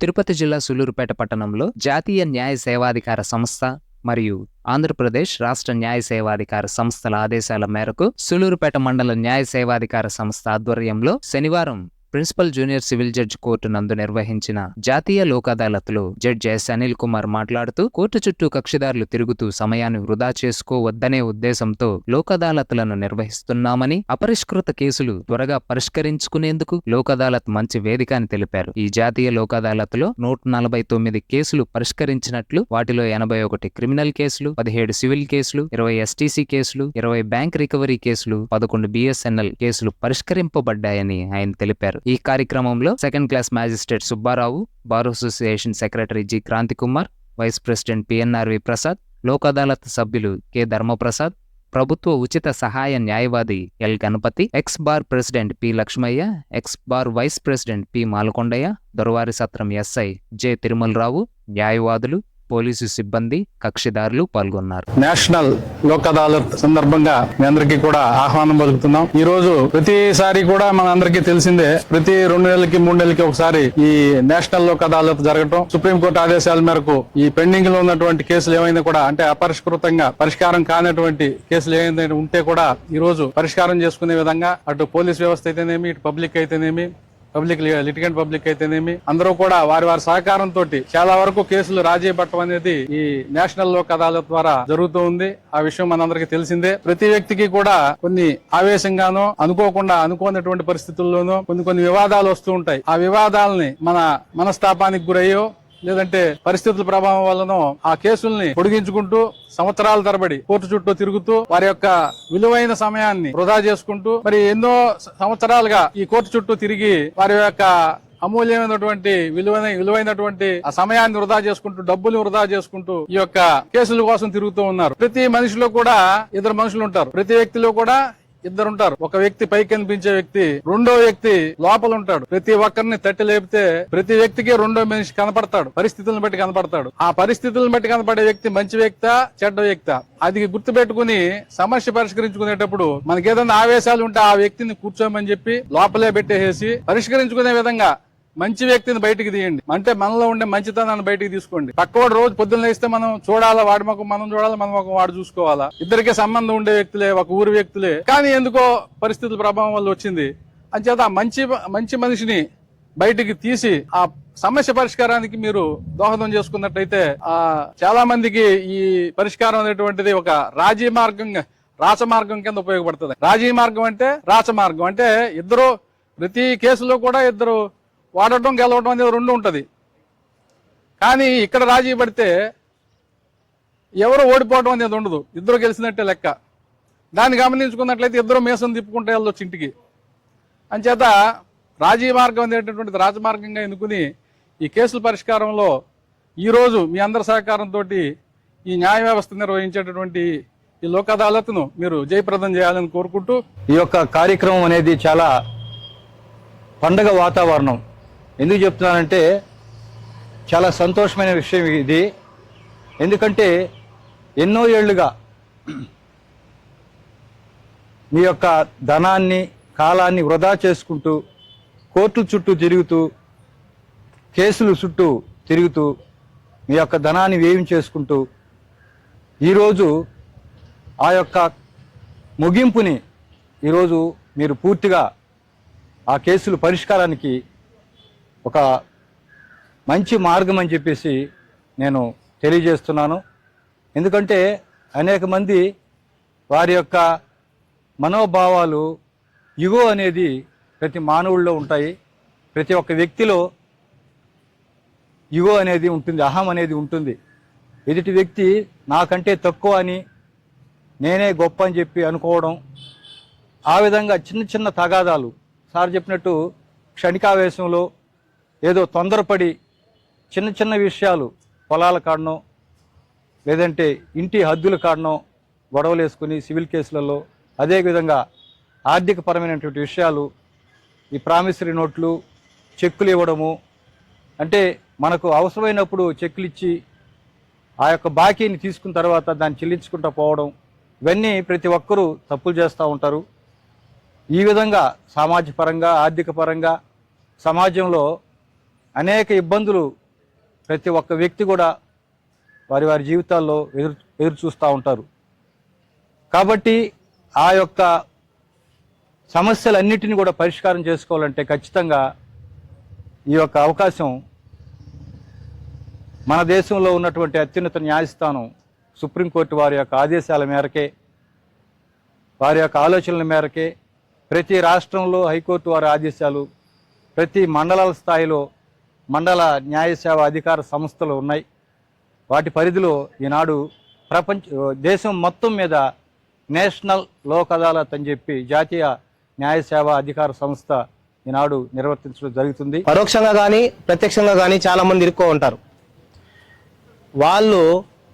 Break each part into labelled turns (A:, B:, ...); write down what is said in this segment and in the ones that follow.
A: తిరుపతి జిల్లా సులూరుపేట పట్టణంలో జాతీయ న్యాయ సేవాధికార సంస్థ మరియు ఆంధ్రప్రదేశ్ రాష్ట్ర న్యాయ సేవాధికార సంస్థల ఆదేశాల మేరకు సులూరుపేట మండల న్యాయ సేవాధికార సంస్థ ఆధ్వర్యంలో శనివారం principal junior civil judge court నందు నిర్వహించిన జాతీయ లోక్ అదాలత్లో జడ్జి ఎస్ అనిల్ కుమార్ మాట్లాడుతూ కోర్టు చుట్టూ కక్షిదారులు తిరుగుతూ సమయాన్ని వృధా చేసుకోవద్దనే ఉద్దేశంతో లోక్ అదాలత్లను నిర్వహిస్తున్నామని అపరిష్కృత కేసులు త్వరగా పరిష్కరించుకునేందుకు లోక్ అదాలత్ మంచి వేదిక అని తెలిపారు. ఈ జాతీయ లోక్ అదాలత్లో నూట నలభై తొమ్మిది కేసులు పరిష్కరించినట్లు వాటిలో ఎనభై ఒకటి క్రిమినల్ కేసులు పదిహేడు సివిల్ కేసులు ఇరవై ఎస్టీసీ కేసులు ఇరవై బ్యాంక్ రికవరీ కేసులు పదకొండు బిఎస్ఎన్ఎల్ కేసులు పరిష్కరింపబడ్డాయని ఆయన తెలిపారు. ఈ కార్యక్రమంలో second class magistrate Subbarao bar association secretary G. Kranthi Kumar vice president PNRV Prasad Lok Adalat సభ్యులు కె. ధర్మప్రసాద్ ప్రభుత్వ ఉచిత సహాయ న్యాయవాది L. Ganapathi ex bar president P. Lakshmaiah ex bar vice president P. Malakondaiah Dorawari Satram SI J. Tirumalarao న్యాయవాదులు police సిబ్బంది కక్షిదారులు పాల్గొన్నారు.
B: National Lok Adalat సందర్భంగా మీ అందరికీ కూడా ఆహ్వానం పలుకుతున్నాం. ఈ రోజు ప్రతిసారి కూడా మన అందరికీ తెలిసిందే ప్రతి రెండు నెలలకి మూడు నెలలకి ఒకసారి ఈ నేషనల్ లోక్ అదాలత్ జరగటం. సుప్రీంకోర్టు ఆదేశాల మేరకు ఈ పెండింగ్లో ఉన్నటువంటి కేసులు ఏమైనా కూడా అంటే అపరిష్కృతంగా పరిష్కారం కానటువంటి కేసులు ఏమైనా ఉంటే కూడా ఈ రోజు పరిష్కారం చేసుకునే విధంగా అటు పోలీస్ వ్యవస్థ అయితేనేమి ఇటు పబ్లిక్ అయితేనేమి పబ్లిక్ లిటిగెంట్ పబ్లిక్ అయితేనేమి అందరూ కూడా వారి వారి సహకారంతో చాలా వరకు కేసులు రాజీ పట్టడం అనేది ఈ నేషనల్ లోక్ అదాలత్ ద్వారా జరుగుతూ ఉంది. ఆ విషయం మనందరికీ తెలిసిందే. ప్రతి వ్యక్తికి కూడా కొన్ని ఆవేశంగానో అనుకోకుండా అనుకోనటువంటి పరిస్థితుల్లోనూ కొన్ని కొన్ని వివాదాలు వస్తూ ఉంటాయి. ఆ వివాదాలని మన మనస్తాపానికి గురయ్యో లేదంటే పరిస్థితుల ప్రభావం వల్లనో ఆ కేసుల్ని పొడిగించుకుంటూ సంవత్సరాల తరబడి కోర్టు చుట్టూ తిరుగుతూ వారి యొక్క విలువైన సమయాన్ని వృధా చేసుకుంటూ మరి ఎన్నో సంవత్సరాలుగా ఈ కోర్టు చుట్టూ తిరిగి వారి యొక్క అమూల్యమైనటువంటి విలువైన విలువైనటువంటి ఆ సమయాన్ని వృధా చేసుకుంటూ డబ్బులు వృధా చేసుకుంటూ ఈ యొక్క కేసుల కోసం తిరుగుతూ ఉన్నారు. ప్రతి మనిషిలో కూడా ఇద్దరు మనుషులు ఉంటారు. ప్రతి వ్యక్తిలో కూడా ఇద్దరుంటారు. ఒక వ్యక్తి పైకి కనిపించే వ్యక్తి రెండో వ్యక్తి లోపల ఉంటాడు ప్రతి ఒక్కరిని తట్టి లేపితే ప్రతి వ్యక్తికి రెండో మనిషి కనపడతాడు. పరిస్థితులను బట్టి కనపడతాడు. ఆ పరిస్థితులను బట్టి కనపడే వ్యక్తి మంచి వ్యక్త చెడ్డ వ్యక్త? అది గుర్తు పెట్టుకుని సమస్య పరిష్కరించుకునేటప్పుడు మనకి ఏదైనా ఆవేశాలు ఉంటే ఆ వ్యక్తిని కూర్చోమని చెప్పి లోపలే పెట్టేసి పరిష్కరించుకునే విధంగా మంచి వ్యక్తిని బయటికి తీయండి. అంటే మనలో ఉండే మంచితనాన్ని బయటికి తీసుకోండి. తక్కువ రోజు పొద్దున్న లేస్తే మనం చూడాలా? వాడి ముఖం మనం చూడాలా? మన ముఖం వాడు చూసుకోవాలా? ఇద్దరికి సంబంధం ఉండే వ్యక్తులే ఒక ఊరి వ్యక్తులే. కానీ ఎందుకో పరిస్థితుల ప్రభావం వల్ల వచ్చింది. అంచేత ఆ మంచి మంచి మనిషిని బయటికి తీసి ఆ సమస్య పరిష్కారానికి మీరు దోహదం చేసుకున్నట్టయితే ఆ చాలా మందికి ఈ పరిష్కారం అనేటువంటిది ఒక రాజీ మార్గంగా రాచమార్గం కింద ఉపయోగపడుతుంది. రాజీ మార్గం అంటే రాచమార్గం అంటే ఇద్దరు ప్రతి కేసులో కూడా ఇద్దరు వాడటం గెలవడం అనేది రెండు ఉంటుంది. కానీ ఇక్కడ రాజీ పడితే ఎవరు ఓడిపోవడం అనేది ఉండదు. ఇద్దరు గెలిచినట్టే లెక్క. దాన్ని గమనించుకున్నట్లయితే ఇద్దరు మేసం తిప్పుకుంటే వెళ్ళొచ్చు ఇంటికి. అంచేత రాజీ మార్గం అనేటటువంటిది రాజమార్గంగా ఎన్నుకుని ఈ కేసుల పరిష్కారంలో ఈరోజు మీ అందరి సహకారంతో ఈ న్యాయ వ్యవస్థ నిర్వహించేటటువంటి ఈ లోక్ అదాలత్ను మీరు జయప్రదం చేయాలని కోరుకుంటూ
C: ఈ యొక్క కార్యక్రమం అనేది చాలా పండగ వాతావరణం. ఎందుకు చెప్తున్నానంటే చాలా సంతోషమైన విషయం ఇది. ఎందుకంటే ఎన్నో ఏళ్ళుగా మీ యొక్క ధనాన్ని కాలాన్ని వృధా చేసుకుంటూ కోర్టు చుట్టూ తిరుగుతూ కేసులు చుట్టూ తిరుగుతూ మీ యొక్క ధనాన్ని వ్యయం చేసుకుంటూ ఈరోజు ఆ యొక్క ముగింపుని ఈరోజు మీరు పూర్తిగా ఆ కేసులు పరిష్కారానికి ఒక మంచి మార్గం అని చెప్పేసి నేను తెలియజేస్తున్నాను. ఎందుకంటే అనేక మంది వారి యొక్క మనోభావాలు యుగో అనేది ప్రతి మానవుల్లో ఉంటాయి. ప్రతి ఒక్క వ్యక్తిలో యుగో అనేది ఉంటుంది అహం అనేది ఉంటుంది. ఎదుటి వ్యక్తి నాకంటే తక్కువ అని నేనే గొప్ప అని చెప్పి అనుకోవడం ఆ విధంగా చిన్న చిన్న తగాదాలు. సార్ చెప్పినట్టు క్షణికావేశంలో ఏదో తొందరపడి చిన్న చిన్న విషయాలు పొలాల కాడనో లేదంటే ఇంటి హద్దుల కాడనో గొడవలు వేసుకుని సివిల్ కేసులలో అదేవిధంగా ఆర్థికపరమైనటువంటి విషయాలు ఈ ప్రామిసరీ నోట్లు చెక్కులు ఇవ్వడము అంటే మనకు అవసరమైనప్పుడు చెక్కులు ఇచ్చి ఆ యొక్క బాకీని తీసుకున్న తర్వాత దాన్ని చెల్లించుకుంటూ పోవడం ఇవన్నీ ప్రతి ఒక్కరూ తప్పులు చేస్తూ ఉంటారు. ఈ విధంగా సామాజిక పరంగా ఆర్థిక పరంగా సమాజంలో అనేక ఇబ్బందులు ప్రతి ఒక్క వ్యక్తి కూడా వారి వారి జీవితాల్లో ఎదురు ఎదురు చూస్తూ ఉంటారు. కాబట్టి ఆ యొక్క సమస్యలన్నిటిని కూడా పరిష్కారం చేసుకోవాలంటే ఖచ్చితంగా ఈ యొక్క అవకాశం మన దేశంలో ఉన్నటువంటి అత్యున్నత న్యాయస్థానం సుప్రీంకోర్టు వారి యొక్క ఆదేశాల మేరకే వారి యొక్క ఆలోచనల మేరకే ప్రతి రాష్ట్రంలో హైకోర్టు వారి ఆదేశాలు ప్రతి మండలాల స్థాయిలో మండల న్యాయ సేవ అధికార సంస్థలు ఉన్నాయి. వాటి పరిధిలో ఈనాడు ప్రపంచ దేశం మొత్తం మీద నేషనల్ లోక్ అదాలత్ అని చెప్పి జాతీయ న్యాయ సేవ అధికార సంస్థ ఈనాడు నిర్వర్తించడం జరుగుతుంది.
D: పరోక్షంగా కానీ ప్రత్యక్షంగా కానీ చాలామంది ఇరుక్కో ఉంటారు. వాళ్ళు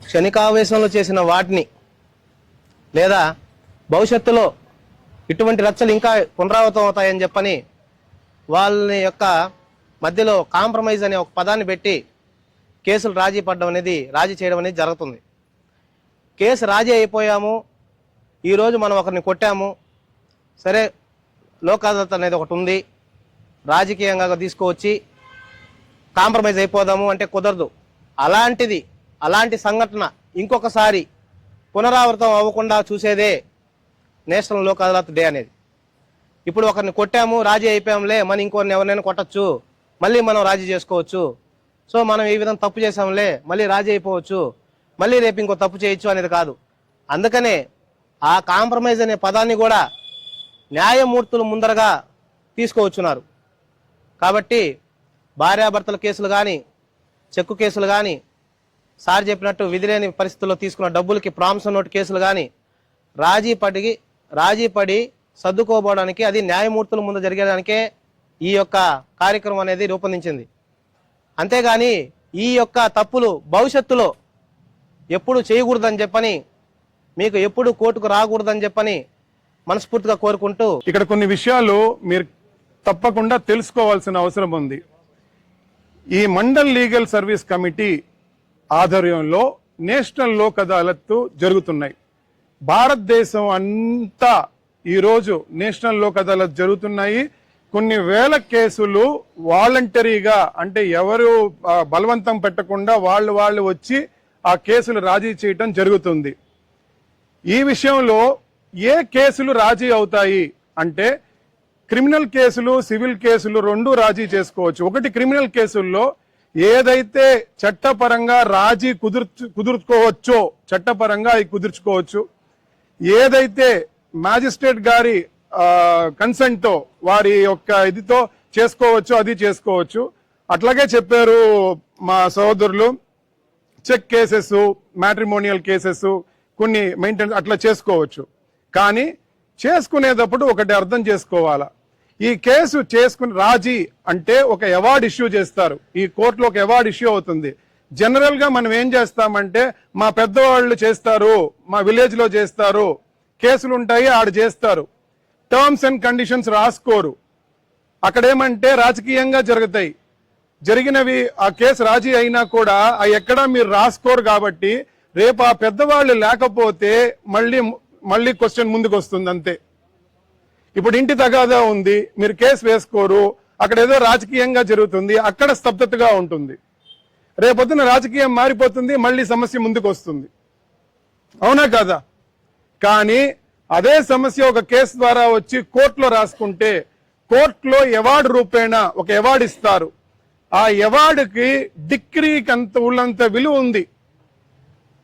D: క్షణికావేశంలో చేసిన వాటిని లేదా భవిష్యత్తులో ఇటువంటి రచ్చలు ఇంకా పునరావృతం అవుతాయని చెప్పని వాళ్ళని యొక్క మధ్యలో కాంప్రమైజ్ అనే ఒక పదాన్ని పెట్టి కేసులు రాజీ పడడం అనేది రాజీ చేయడం అనేది జరుగుతుంది. కేసు రాజీ అయిపోయాము. ఈరోజు మనం ఒకరిని కొట్టాము. సరే లోక్ అదాలత్ అనేది ఒకటి ఉంది. రాజకీయంగా తీసుకువచ్చి కాంప్రమైజ్ అయిపోదాము అంటే కుదరదు. అలాంటిది అలాంటి సంఘటన ఇంకొకసారి పునరావృతం అవ్వకుండా చూసేదే నేషనల్ లోక్ అదాలత్ డే అనేది. ఇప్పుడు ఒకరిని కొట్టాము రాజీ అయిపోయాంలే మనం ఇంకొకరిని ఎవరినైనా కొట్టచ్చు. మళ్ళీ మనం రాజీ చేసుకోవచ్చు. సో మనం ఈ విధంగా తప్పు చేసాంలే మళ్ళీ రాజీ అయిపోవచ్చు. మళ్ళీ రేపు ఇంకో తప్పు చేయొచ్చు అనేది కాదు. అందుకనే ఆ కాంప్రమైజ్ అనే పదాన్ని కూడా న్యాయమూర్తులు ముందరగా తీసుకోవచ్చున్నారు. కాబట్టి భార్యాభర్తల కేసులు కానీ చెక్కు కేసులు కానీ సార్ చెప్పినట్టు విధిలేని పరిస్థితుల్లో తీసుకున్న డబ్బులకి ప్రాంసం నోటు కేసులు కానీ రాజీ పడి రాజీ పడి సర్దుకోబోవడానికి అది న్యాయమూర్తుల ముందు జరిగేదానికే ఈ యొక్క కార్యక్రమం అనేది రూపొందించింది. అంతేగాని ఈ యొక్క తప్పులు భవిష్యత్తులో ఎప్పుడు చేయకూడదని చెప్పని మీకు ఎప్పుడు కోర్టుకు రాకూడదని చెప్పని మనస్ఫూర్తిగా కోరుకుంటూ
E: ఇక్కడ కొన్ని విషయాలు మీరు తప్పకుండా తెలుసుకోవాల్సిన అవసరం ఉంది. ఈ మండల్ లీగల్ సర్వీస్ కమిటీ ఆధ్వర్యంలో నేషనల్ లోక్ అదాలత్ జరుగుతున్నాయి. భారతదేశం అంతా ఈరోజు నేషనల్ లోక్ అదాలత్ జరుగుతున్నాయి. కొన్ని వేల కేసులు వాలంటరీగా అంటే ఎవరు బలవంతం పెట్టకుండా వాళ్ళు వాళ్ళు వచ్చి ఆ కేసులు రాజీ చేయటం జరుగుతుంది. ఈ విషయంలో ఏ కేసులు రాజీ అవుతాయి అంటే క్రిమినల్ కేసులు సివిల్ కేసులు రెండు రాజీ చేసుకోవచ్చు. ఒకటి క్రిమినల్ కేసుల్లో ఏదైతే చట్టపరంగా రాజీ కుదుర్చు కుదుర్చుకోవచ్చో చట్టపరంగా అవి కుదుర్చుకోవచ్చు. ఏదైతే మ్యాజిస్ట్రేట్ గారి కన్సెంట్తో వారి యొక్క ఇదితో చేసుకోవచ్చు అది చేసుకోవచ్చు. అట్లాగే చెప్పారు మా సహోదరులు చెక్ కేసెస్ మ్యాట్రిమోనియల్ కేసెస్ కొన్ని మెయింటెన్స్ అట్లా చేసుకోవచ్చు. కానీ చేసుకునేటప్పుడు ఒకటి అర్థం చేసుకోవాలా. ఈ కేసు చేసుకుని రాజీ అంటే ఒక అవార్డ్ ఇష్యూ చేస్తారు. ఈ కోర్టులో ఒక అవార్డ్ ఇష్యూ అవుతుంది. జనరల్గా మనం ఏం చేస్తామంటే మా పెద్దవాళ్ళు చేస్తారు మా విలేజ్లో చేస్తారు కేసులు ఉంటాయి ఆడ చేస్తారు. టర్మ్స్ అండ్ కండిషన్స్ రాసుకోరు. అక్కడేమంటే రాజకీయంగా జరుగుతాయి. జరిగినవి ఆ కేసు రాజీ అయినా కూడా ఆ ఎక్కడా మీరు రాసుకోరు కాబట్టి రేపు ఆ పెద్దవాళ్ళు లేకపోతే మళ్ళీ మళ్ళీ క్వశ్చన్ ముందుకు వస్తుంది అంతే. ఇప్పుడు ఇంటి తగాదా ఉంది మీరు కేసు వేసుకోరు అక్కడ ఏదో రాజకీయంగా జరుగుతుంది అక్కడ స్తబ్దతగా ఉంటుంది. రేపొద్దున రాజకీయం మారిపోతుంది మళ్ళీ సమస్య ముందుకు వస్తుంది అవునా కాదా? కానీ అదే సమస్య ఒక కేసు ద్వారా వచ్చి కోర్టులో రాసుకుంటే కోర్టులో అవార్డు రూపేణా ఒక అవార్డు ఇస్తారు. ఆ అవార్డుకి డిగ్రీకి అంత ఉన్నంత విలువ ఉంది.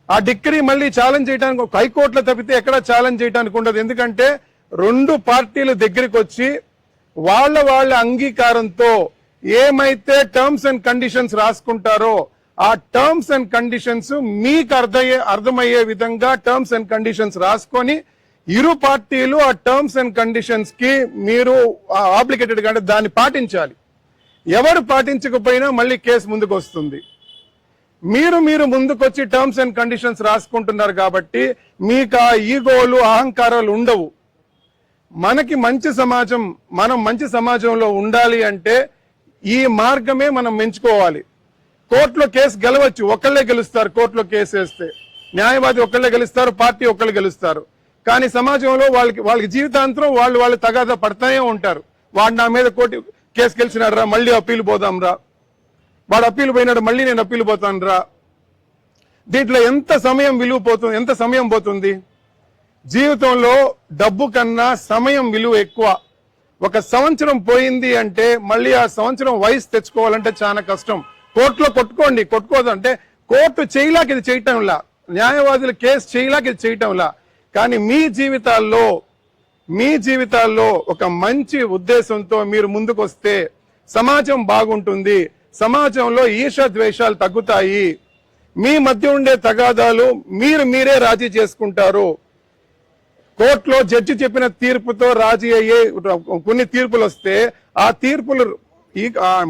E: ఆ డిగ్రీ మళ్ళీ ఛాలెంజ్ చేయడానికి ఒక హైకోర్టులో తప్పితే ఎక్కడ ఛాలెంజ్ చేయడానికి ఉండదు. ఎందుకంటే రెండు పార్టీలు దగ్గరికి వచ్చి వాళ్ళ వాళ్ళ అంగీకారంతో ఏమైతే టర్మ్స్ అండ్ కండిషన్స్ రాసుకుంటారో ఆ టర్మ్స్ అండ్ కండిషన్స్ మీకు అర్థమయ్యే అర్థమయ్యే విధంగా టర్మ్స్ అండ్ కండిషన్స్ రాసుకొని ఇరు పార్టీలు ఆ టర్మ్స్ అండ్ కండిషన్స్కి మీరు ఆబ్లికేటెడ్ అంటే దాన్ని పాటించాలి. ఎవరు పాటించకపోయినా మళ్ళీ కేసు ముందుకు వస్తుంది మీరు మీరు ముందుకొచ్చి టర్మ్స్ అండ్ కండిషన్స్ రాసుకుంటున్నారు కాబట్టి మీకు ఆ ఈగోలు అహంకారాలు ఉండవు. మనకి మంచి సమాజం మనం మంచి సమాజంలో ఉండాలి అంటే ఈ మార్గమే మనం ఎంచుకోవాలి. కోర్టులో కేసు గెలవచ్చు ఒకళ్ళే గెలుస్తారు కోర్టులో కేసు వేస్తే. న్యాయవాది ఒకళ్ళే గెలుస్తారు పార్టీ ఒకళ్ళు గెలుస్తారు. కానీ సమాజంలో వాళ్ళకి వాళ్ళకి జీవితాంతరం వాళ్ళు వాళ్ళు తగాద పడతానే ఉంటారు. వాడు నా మీద కోటి కేసు గెలిచినాడు రా మళ్ళీ అప్పీలు పోదాం రా. వాడు అప్పీలు పోయినాడు మళ్ళీ నేను అప్పీలు పోతాను రా. దీంట్లో ఎంత సమయం విలువ పోతుంది ఎంత సమయం పోతుంది? జీవితంలో డబ్బు కన్నా సమయం విలువ ఎక్కువ. ఒక సంవత్సరం పోయింది అంటే మళ్ళీ ఆ సంవత్సరం వయసు తెచ్చుకోవాలంటే చాలా కష్టం. కోర్టులో కొట్టుకోండి కొట్టుకోదు అంటే కోర్టు చేయలాక ఇది చేయటంలా. న్యాయవాదులు కేసు చేయలాక ఇది చేయటంలా. కానీ మీ జీవితాల్లో మీ జీవితాల్లో ఒక మంచి ఉద్దేశంతో మీరు ముందుకు వస్తే సమాజం బాగుంటుంది సమాజంలో ఈషద్వేషాలు ద్వేషాలు తగ్గుతాయి మీ మధ్య ఉండే తగాదాలు మీరు మీరే రాజీ చేసుకుంటారు. కోర్టులో జడ్జి చెప్పిన తీర్పుతో రాజీ అయ్యే కొన్ని తీర్పులు వస్తే ఆ తీర్పులు ఈ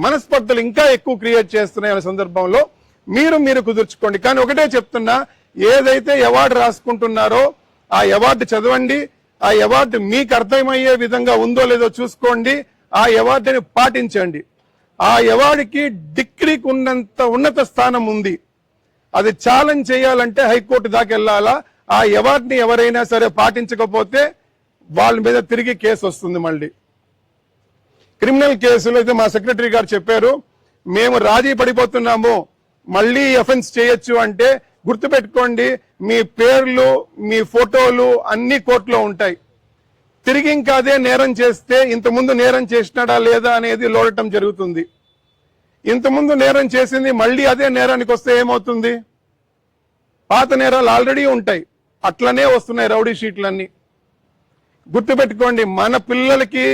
E: మనస్పర్ధలు ఇంకా ఎక్కువ క్రియేట్ చేస్తున్నాయి అనే సందర్భంలో మీరు మీరు కుదుర్చుకోండి. కానీ ఒకటే చెప్తున్నా ఏదైతే అవార్డు రాసుకుంటున్నారో ఆ అవార్డు చదవండి. ఆ అవార్డు మీకు అర్థమయ్యే విధంగా ఉందో లేదో చూసుకోండి. ఆ అవార్డుని పాటించండి. ఆ అవార్డుకి డిగ్రీకి ఉన్నంత ఉన్నత స్థానం ఉంది. అది ఛాలెంజ్ చేయాలంటే హైకోర్టు దాకా వెళ్ళాలా? ఆ అవార్డుని ఎవరైనా సరే పాటించకపోతే వాళ్ళ మీద తిరిగి కేసు వస్తుంది మళ్ళీ. క్రిమినల్ కేసులు అయితే మా సెక్రటరీ గారు చెప్పారు. మేము రాజీ పడిపోతున్నాము. మళ్ళీ ఎఫెన్స్ చేయొచ్చు అంటే గుర్తుపెట్టుకోండి మీ పేర్లు మీ ఫోటోలు అన్ని కోర్టులో ఉంటాయి. తిరిగి ఇంకా అదే నేరం చేస్తే ఇంతకుముందు నేరం చేసినాడా లేదా అనేది లోడటం జరుగుతుంది. ఇంతకుముందు నేరం చేసింది మళ్ళీ అదే నేరానికి వస్తే ఏమవుతుంది? పాత నేరాలు ఆల్రెడీ ఉంటాయి. అట్లనే వస్తున్నాయి రౌడీ షీట్లన్నీ. గుర్తుపెట్టుకోండి మన పిల్లలకి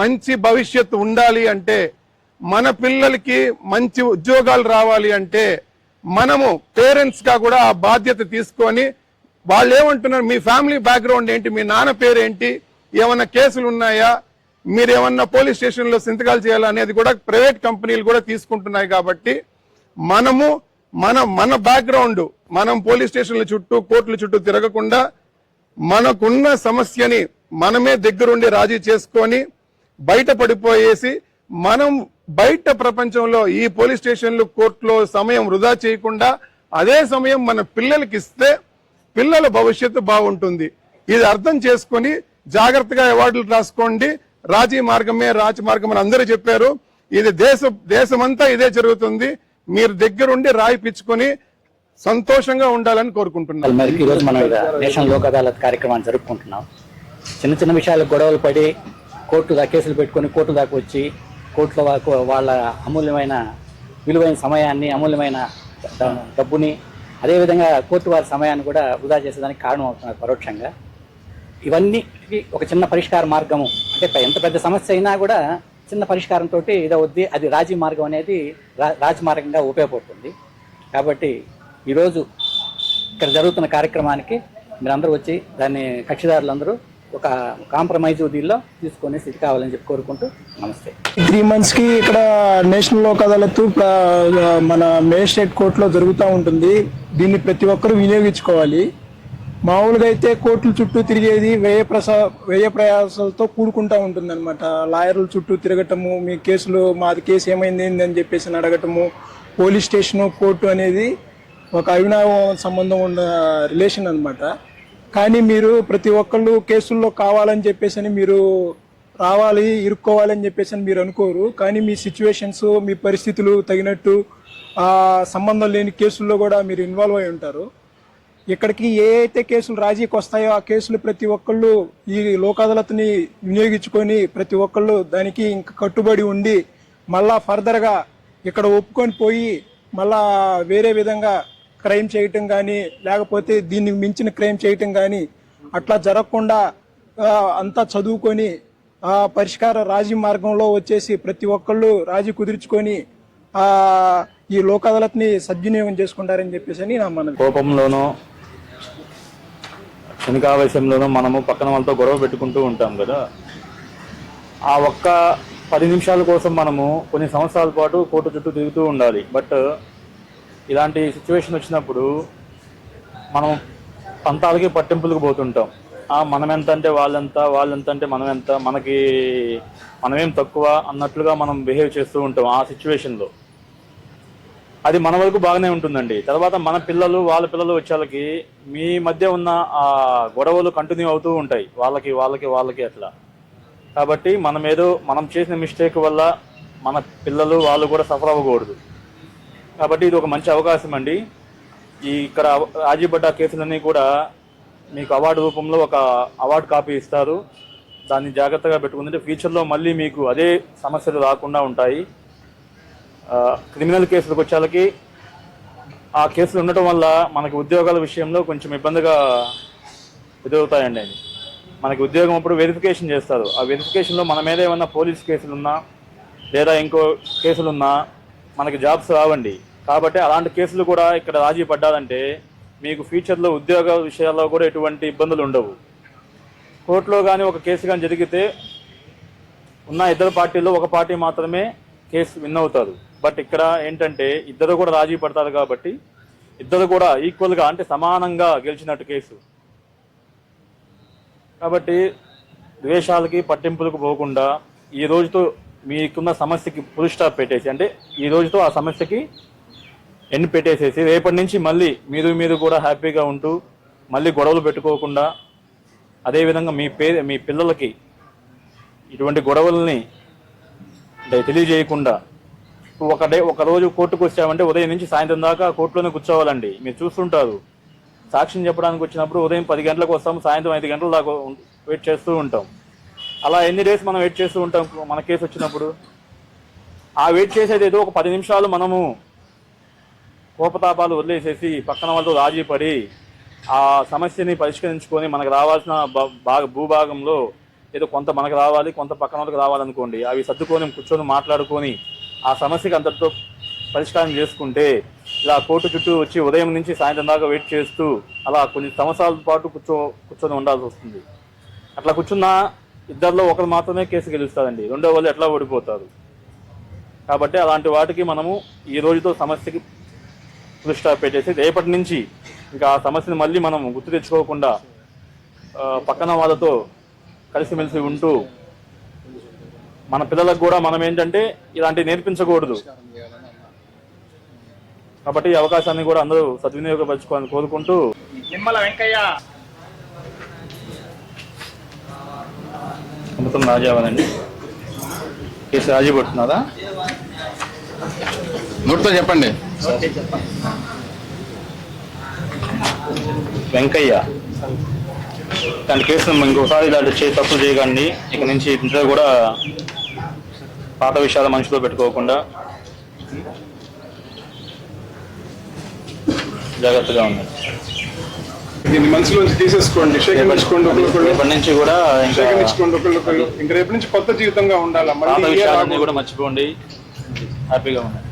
E: మంచి భవిష్యత్తు ఉండాలి అంటే మన పిల్లలకి మంచి ఉద్యోగాలు రావాలి అంటే మనము పేరెంట్స్గా కూడా ఆ బాధ్యత తీసుకొని వాళ్ళు ఏమంటున్నారు మీ ఫ్యామిలీ బ్యాక్గ్రౌండ్ ఏంటి? మీ నాన్న పేరేంటి? ఏమన్నా కేసులు ఉన్నాయా? మీరు ఏమన్నా పోలీస్ స్టేషన్లో సింతకాలు సంతకాలు చేయాలా? అనేది కూడా ప్రైవేట్ కంపెనీలు కూడా తీసుకుంటున్నాయి కాబట్టి మనము మన మన బ్యాక్గ్రౌండ్ మనం పోలీస్ స్టేషన్ల చుట్టూ కోర్టుల చుట్టూ తిరగకుండా మనకున్న సమస్యని మనమే దగ్గరుండి రాజీ చేసుకొని బయట పడిపోయేసి మనం బయట ప్రపంచంలో ఈ పోలీస్ స్టేషన్లు కోర్టులో సమయం వృధా చేయకుండా అదే సమయం మన పిల్లలకి ఇస్తే పిల్లల భవిష్యత్తు బాగుంటుంది. ఇది అర్థం చేసుకొని జాగ్రత్తగా అవార్డులు రాసుకోండి. రాజీ మార్గమే రాజమార్గం అని అందరూ చెప్పారు. ఇది దేశ దేశమంతా ఇదే జరుగుతుంది. మీరు దగ్గరుండి రాయి పిచ్చుకొని సంతోషంగా ఉండాలని కోరుకుంటున్నాను
F: మరి ఈరోజు మనం నేషనల్ లోక్ అదాలత్ కార్యక్రమాన్ని జరుపుకుంటున్నాం. చిన్న చిన్న విషయాలకు గొడవలు పడి కోర్టు దా కేసులు పెట్టుకొని కోర్టు దాకా వచ్చి కోట్ల వరకు వాళ్ళ అమూల్యమైన విలువైన సమయాన్ని అమూల్యమైన డబ్బుని అదేవిధంగా కోర్టు వారి సమయాన్ని కూడా వృధా చేసేదానికి కారణం అవుతున్నారు పరోక్షంగా. ఇవన్నీ ఒక చిన్న పరిష్కార మార్గము అంటే ఎంత పెద్ద సమస్య అయినా కూడా చిన్న పరిష్కారంతో ఇదవుద్ది అది రాజీ మార్గం అనేది రా- రాజమార్గంగా ఉపయోగపడుతుంది కాబట్టి ఈరోజు ఇక్కడ జరుగుతున్న కార్యక్రమానికి మీరందరూ వచ్చి దాన్ని కక్షిదారులందరూ ఒక కాంప్రమైజ్ దీనిలో తీసుకొని స్థితి కావాలని చెప్పి కోరుకుంటూ నమస్తే.
G: త్రీ మంత్స్కి ఇక్కడ నేషనల్ లోక్ అదాలత్ మన మేజిస్ట్రేట్ కోర్టులో జరుగుతూ ఉంటుంది. దీన్ని ప్రతి ఒక్కరూ వినియోగించుకోవాలి. మామూలుగా అయితే కోర్టుల చుట్టూ తిరిగేది వ్యయ ప్రసా వ్యయ ప్రయాసాలతో కూడుకుంటా ఉంటుంది అనమాట లాయర్ల చుట్టూ తిరగటము మీ కేసులు మాది కేసు ఏమైంది అని చెప్పేసి అడగటము పోలీస్ స్టేషను కోర్టు అనేది ఒక అవినావ సంబంధం ఉన్న రిలేషన్ అనమాట కానీ మీరు ప్రతి ఒక్కళ్ళు కేసుల్లో కావాలని చెప్పేసి అని మీరు రావాలి ఇరుక్కోవాలని చెప్పేసి అని మీరు అనుకోరు. కానీ మీ సిచ్యువేషన్స్ మీ పరిస్థితులు తగినట్టు సంబంధం లేని కేసుల్లో కూడా మీరు ఇన్వాల్వ్ అయి ఉంటారు. ఇక్కడికి ఏ అయితే కేసులు రాజీకి వస్తాయో ఆ కేసులు ప్రతి ఒక్కళ్ళు ఈ లోక్ అదాలత్ని వినియోగించుకొని ప్రతి ఒక్కళ్ళు దానికి ఇంకా కట్టుబడి ఉండి మళ్ళా ఫర్దర్గా ఇక్కడ ఒప్పుకొని పోయి మళ్ళా వేరే విధంగా క్రైమ్ చేయటం కానీ లేకపోతే దీన్ని మించిన క్రైమ్ చేయటం కానీ అట్లా జరగకుండా అంతా చదువుకొని పరిష్కార రాజీ మార్గంలో వచ్చేసి ప్రతి ఒక్కళ్ళు రాజీ కుదుర్చుకొని ఈ లోక్ అదాలత్ని సద్వినియోగం చేసుకుంటారని చెప్పేసి అని నా మన
H: కోపంలోనో క్షణికావేశంలోనో మనము పక్కన వాళ్ళతో గొడవ పెట్టుకుంటూ ఉంటాం కదా. ఆ ఒక్క పది నిమిషాల కోసం మనము కొన్ని సంవత్సరాల పాటు కోర్టు చుట్టూ తిరుగుతూ ఉండాలి. బట్ ఇలాంటి సిచ్యువేషన్ వచ్చినప్పుడు మనం పంతాలకి పట్టింపులకు పోతుంటాం. ఆ మనం ఎంత అంటే వాళ్ళెంత వాళ్ళెంత అంటే మనం ఎంత మనకి మనమేం తక్కువ అన్నట్లుగా మనం బిహేవ్ చేస్తూ ఉంటాం ఆ సిచ్యువేషన్లో అది మన వరకు బాగానే ఉంటుందండి. తర్వాత మన పిల్లలు వాళ్ళ పిల్లలు వచ్చేళ్ళకి మీ మధ్య ఉన్న ఆ గొడవలు కంటిన్యూ అవుతూ ఉంటాయి. వాళ్ళకి వాళ్ళకి వాళ్ళకి అట్లా. కాబట్టి మనం ఏదో మనం చేసిన మిస్టేక్ వల్ల మన పిల్లలు వాళ్ళు కూడా సఫర్ అవ్వకూడదు. కాబట్టి ఇది ఒక మంచి అవకాశం అండి. ఈ ఇక్కడ రాజీపడ్డ కేసులన్నీ కూడా మీకు అవార్డు రూపంలో ఒక అవార్డు కాపీ ఇస్తారు. దాన్ని జాగ్రత్తగా పెట్టుకుంటే ఫ్యూచర్లో మళ్ళీ మీకు అదే సమస్యలు రాకుండా ఉంటాయి. క్రిమినల్ కేసులకు వచ్చేళ్ళకి ఆ కేసులు ఉండటం వల్ల మనకి ఉద్యోగాల విషయంలో కొంచెం ఇబ్బందిగా ఎదురవుతాయండి. అవి మనకి ఉద్యోగం అప్పుడు వెరిఫికేషన్ చేస్తారు. ఆ వెరిఫికేషన్లో మన మీద ఏమన్నా పోలీస్ కేసులున్నా లేదా ఇంకో కేసులున్నా మనకి జాబ్స్ రావండి. కాబట్టి అలాంటి కేసులు కూడా ఇక్కడ రాజీ పడ్డాలంటే మీకు ఫ్యూచర్లో ఉద్యోగ విషయాల్లో కూడా ఎటువంటి ఇబ్బందులు ఉండవు. కోర్టులో కానీ ఒక కేసు కానీ జరిగితే ఉన్న ఇద్దరు పార్టీల్లో ఒక పార్టీ మాత్రమే కేసు విన్ అవుతారు. బట్ ఇక్కడ ఏంటంటే ఇద్దరు కూడా రాజీ పడతారు కాబట్టి ఇద్దరు కూడా ఈక్వల్గా అంటే సమానంగా గెలిచినట్టు కేసు. కాబట్టి ద్వేషాలకి పట్టింపులకు పోకుండా ఈ రోజుతో మీకున్న సమస్యకి ఫుల్ స్టాప్ పెట్టేసి అంటే ఈ రోజుతో ఆ సమస్యకి ఎండ్ పెట్టేసేసి రేపటి నుంచి మళ్ళీ మీరు మీరు కూడా హ్యాపీగా ఉంటూ మళ్ళీ గొడవలు పెట్టుకోకుండా అదేవిధంగా మీ పే మీ పిల్లలకి ఇటువంటి గొడవల్ని తెలియజేయకుండా ఒక డే ఒక రోజు కోర్టుకు వచ్చామంటే ఉదయం నుంచి సాయంత్రం దాకా కోర్టులోనే కూర్చోవాలండి. మీరు చూస్తుంటారు. సాక్ష్యం చెప్పడానికి వచ్చినప్పుడు ఉదయం పది గంటలకు వస్తాం సాయంత్రం ఐదు గంటల దాకా వెయిట్ చేస్తూ ఉంటాం. అలా ఎన్ని డేస్ మనం వెయిట్ చేస్తూ ఉంటాం? మన కేసు వచ్చినప్పుడు ఆ వెయిట్ చేసేది ఏదో ఒక పది నిమిషాలు మనము కోపతాపాలు వదిలేసేసి పక్కన వాళ్ళతో రాజీ పడి ఆ సమస్యని పరిష్కరించుకొని మనకు రావాల్సిన భాగ భూభాగంలో ఏదో కొంత మనకు రావాలి కొంత పక్కన వాళ్ళకి రావాలనుకోండి అవి సర్దుకొని కూర్చొని మాట్లాడుకొని ఆ సమస్యకి అంతటితో పరిష్కారం చేసుకుంటే ఇలా కోర్టు చుట్టూ వచ్చి ఉదయం నుంచి సాయంత్రం దాకా వెయిట్ చేస్తూ అలా కొన్ని సంవత్సరాల పాటు కూర్చో కూర్చొని ఉండాల్సి వస్తుంది. అట్లా కూర్చున్న ఇద్దరిలో ఒకరు మాత్రమే కేసు గెలుస్తారండి రెండో వాళ్ళు ఎట్లా ఓడిపోతారు? కాబట్టి అలాంటి వాటికి మనము ఈ రోజుతో సమస్యకి స్టాప్ పెట్టేసి రేపటి నుంచి ఇంకా ఆ సమస్యను మళ్ళీ మనం గుర్తు తెచ్చుకోకుండా పక్కన వాళ్ళతో కలిసిమెలిసి ఉంటూ మన పిల్లలకు కూడా మనం ఏంటంటే ఇలాంటివి నేర్పించకూడదు. కాబట్టి ఈ అవకాశాన్ని కూడా అందరూ సద్వినియోగపరచుకోవాలని కోరుకుంటూ
G: నిమ్మల వెంకయ్య.
H: అమృతం రాజావనండి కేసు రాజీ పడుతున్నారా?
B: నోటితో చెప్పండి.
H: వెంకయ్య దాని కేసును ఇంకోసారి ఇలాంటి చే తప్పులు చేయకండి. ఇక నుంచి ఇంట్లో కూడా పాత విషయాలు మనసులో పెట్టుకోకుండా జాగ్రత్తగా ఉండండి.
E: దీన్ని మనసులోంచి తీసేసుకోండి. సేకరించుకోండి
H: నుంచి కూడా ఇంకా
E: సేకరించుకోండి ఒకరికొకరు ఇంక రేపు నుంచి కొత్త జీవితంగా ఉండాలి?
H: పాత విషయాలన్నీ. కూడా మర్చిపోండి. హ్యాపీగా ఉండండి.